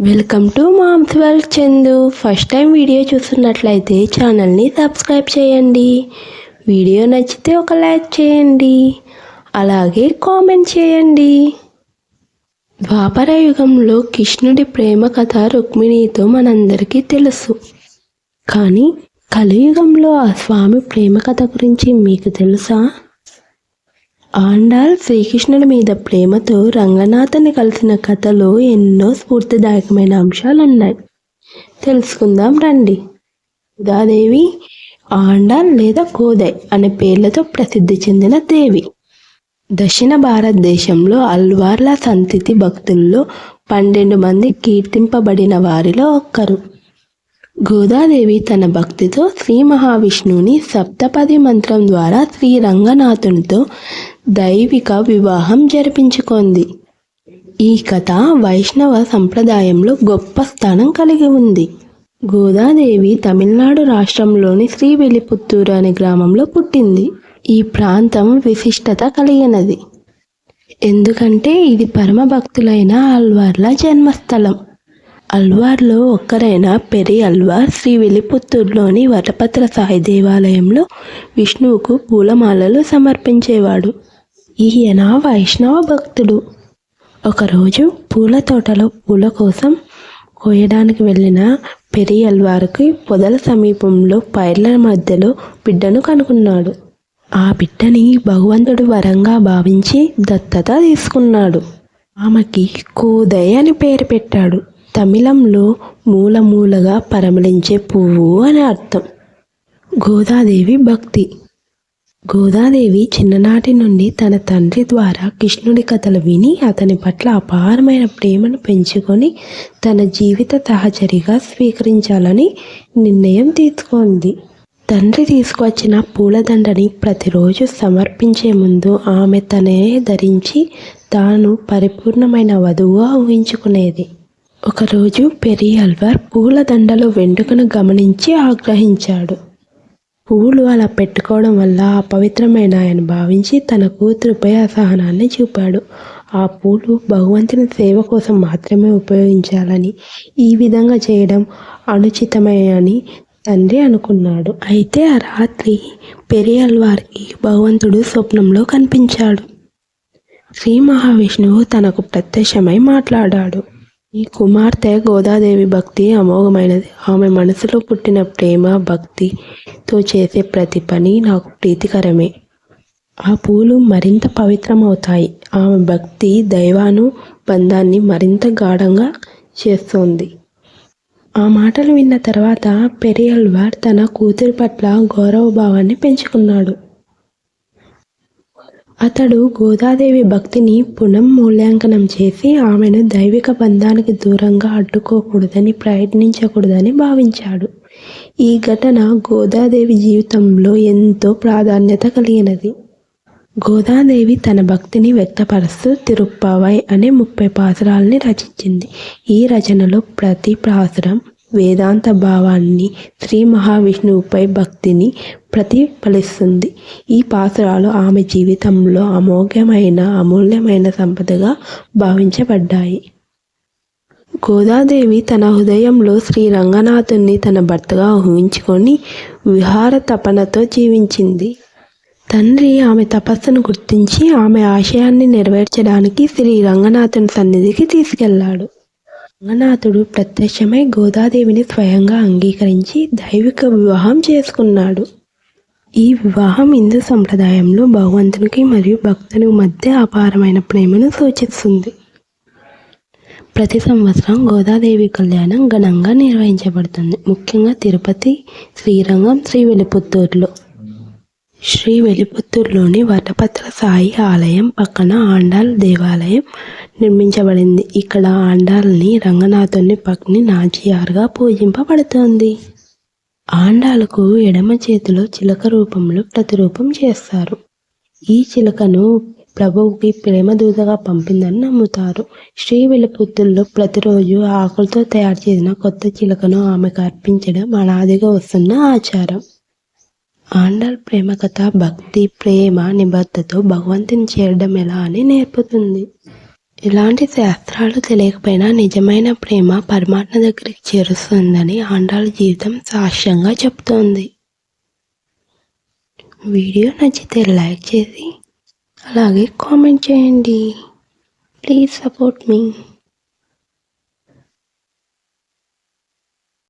Welcome to moms వెల్క్ Chandu first time video చూస్తున్నట్లయితే ఛానల్ని సబ్స్క్రైబ్ చేయండి. వీడియో నచ్చితే ఒక లైక్ చేయండి. అలాగే కామెంట్ చేయండి. ద్వాపర యుగంలో కృష్ణుడి ప్రేమ కథ రుక్మిణితో మనందరికీ తెలుసు. కానీ కలియుగంలో ఆ స్వామి ప్రేమ కథ గురించి మీకు తెలుసా? ఆండాల్ శ్రీకృష్ణుడి మీద ప్రేమతో రంగనాథని కలిసిన కథలో ఎన్నో స్ఫూర్తిదాయకమైన అంశాలు ఉన్నాయి తెలుసుకుందాం రండి. ఉదాదేవి ఆండాల్ లేదా కోదయ్ అనే పేర్లతో ప్రసిద్ధి చెందిన దేవి. దక్షిణ భారతదేశంలో అల్వార్ల సంతతి భక్తుల్లో పన్నెండు మంది కీర్తింపబడిన వారిలో ఒక్కరు. గోదాదేవి తన భక్తితో శ్రీ మహావిష్ణువుని సప్తపది మంత్రం ద్వారా శ్రీ రంగనాథునితో దైవిక వివాహం జరిపించుకుంది. ఈ కథ వైష్ణవ సంప్రదాయంలో గొప్ప స్థానం కలిగి ఉంది. గోదాదేవి తమిళనాడు రాష్ట్రంలోని శ్రీవిల్లిపుత్తూరు అనే గ్రామంలో పుట్టింది. ఈ ప్రాంతం విశిష్టత కలిగినది. ఎందుకంటే ఇది పరమ భక్తులైన అల్వార్ల జన్మస్థలం. అల్వార్లో ఒక్కరైన పెరి అల్వార్ శ్రీ వెలిపుత్తూరులోని వటపత్ర సాయి దేవాలయంలో విష్ణువుకు పూలమాలలు సమర్పించేవాడు. ఈయన వైష్ణవ భక్తుడు ఒకరోజు పూల తోటలో పూల కోసం కోయడానికి వెళ్ళిన పెరియల్వారికి పొదల సమీపంలో పైర్ల మధ్యలో బిడ్డను కనుగొన్నాడు ఆ బిడ్డని భగవంతుడు వరంగా భావించి దత్తత తీసుకున్నాడు. ఆమెకి కోదై అని పేరు పెట్టాడు. తమిళంలో మూలమూలగా పరమలించే పువ్వు అని అర్థం. గోదాదేవి భక్తి. గోదాదేవి చిన్ననాటి నుండి తన తండ్రి ద్వారా కృష్ణుడి కథలు విని అతని పట్ల అపారమైన ప్రేమను పెంచుకొని తన జీవిత సహచరిగా స్వీకరించాలని నిర్ణయం తీసుకుంది. తండ్రి తీసుకువచ్చిన పూలదండని ప్రతిరోజు సమర్పించే ముందు ఆమె తనే ధరించి తాను పరిపూర్ణమైన వధువుగా ఊహించుకునేది. ఒకరోజు పెరియల్వర్ పూలదండలో వెండుకను గమనించి ఆగ్రహించాడు. పూలు అలా పెట్టుకోవడం వల్ల అపవిత్రమైన ఆయన భావించి తన కూతురుపై అసహనాన్ని చూపాడు. ఆ పూలు భగవంతుని సేవ కోసం మాత్రమే ఉపయోగించాలని ఈ విధంగా చేయడం అనుచితమే అని తండ్రి అనుకున్నాడు. అయితే ఆ రాత్రి పెరియల్వార్కి భగవంతుడు స్వప్నంలో కనిపించాడు. శ్రీ మహావిష్ణువు తనకు ప్రత్యక్షమై మాట్లాడాడు. ఈ కుమార్తె గోదాదేవి భక్తి అమోఘమైనది. ఆమె మనసులో పుట్టిన ప్రేమ భక్తితో చేసే ప్రతి పని నాకు ప్రీతికరమే. ఆ పూలు మరింత పవిత్రమవుతాయి. ఆమె భక్తి దైవాను బంధాన్ని మరింత గాఢంగా చేస్తోంది. ఆ మాటలు విన్న తర్వాత పెరియల్వార్ తన కూతురి పట్ల గౌరవభావాన్ని పెంచుకున్నాడు. అతడు గోదాదేవి భక్తిని పునః మూల్యాంకనం చేసి ఆమెను దైవిక బంధానికి దూరంగా అడ్డుకోకూడదని ప్రయత్నించకూడదని భావించాడు. ఈ ఘటన గోదాదేవి జీవితంలో ఎంతో ప్రాధాన్యత కలిగినది. గోదాదేవి తన భక్తిని వ్యక్తపరుస్తూ తిరుప్పావై అనే ముప్పై పాసురాల్ని రచించింది. ఈ రచనలో ప్రతి పాసురం వేదాంత భావాన్ని శ్రీ మహావిష్ణువుపై భక్తిని ప్రతిఫలిస్తుంది. ఈ పాత్రలు ఆమె జీవితంలో అమోఘమైన అమూల్యమైన సంపదగా భావించబడ్డాయి. గోదాదేవి తన హృదయంలో శ్రీ రంగనాథుని తన భర్తగా ఊహించుకొని విహార తపనతో జీవించింది. తండ్రి ఆమె తపస్సును గుర్తించి ఆమె ఆశయాన్ని నెరవేర్చడానికి శ్రీ రంగనాథుని సన్నిధికి తీసుకెళ్ళాడు. రంగనాథుడు ప్రత్యక్షమై గోదాదేవిని స్వయంగా అంగీకరించి దైవిక వివాహం చేసుకున్నాడు. ఈ వివాహం హిందూ సంప్రదాయంలో భగవంతునికి మరియు భక్తుని మధ్య అపారమైన ప్రేమను సూచిస్తుంది. ప్రతి సంవత్సరం గోదాదేవి కళ్యాణం ఘనంగా నిర్వహించబడుతుంది. ముఖ్యంగా తిరుపతి శ్రీరంగం శ్రీ వెలిపుత్తూరులో. శ్రీ వెలిపుత్తూరులోని వటపత్ర సాయి ఆలయం పక్కన ఆండాల్ దేవాలయం నిర్మించబడింది. ఇక్కడ ఆండాల్ని రంగనాథుని పక్ని నాచియారుగా పూజింపబడుతోంది. ఆండాలకు ఎడమ చేతిలో చిలక రూపంలో ప్రతిరూపం చేస్తారు. ఈ చిలకను ప్రభువుకి ప్రేమదూతగా పంపిందని నమ్ముతారు. శ్రీ వెలుపుత్తుల్లో ప్రతిరోజు ఆకులతో తయారు చేసిన కొత్త చిలకను ఆమెకు అర్పించడం అనాదిగా వస్తున్న ఆచారం. ఆండల్ ప్రేమ కథ భక్తి ప్రేమ నిబద్ధతో భగవంతుని చేరడం ఎలా అని నేర్పుతుంది. ఇలాంటి శాస్త్రాలు తెలియకపోయినా నిజమైన ప్రేమ పరమాత్మ దగ్గరికి చేరుస్తుందని ఆండాళ్ళ జీవితం సాక్ష్యంగా చెప్తోంది. వీడియో నచ్చితే లైక్ చేసి అలాగే కామెంట్ చేయండి. Please support me.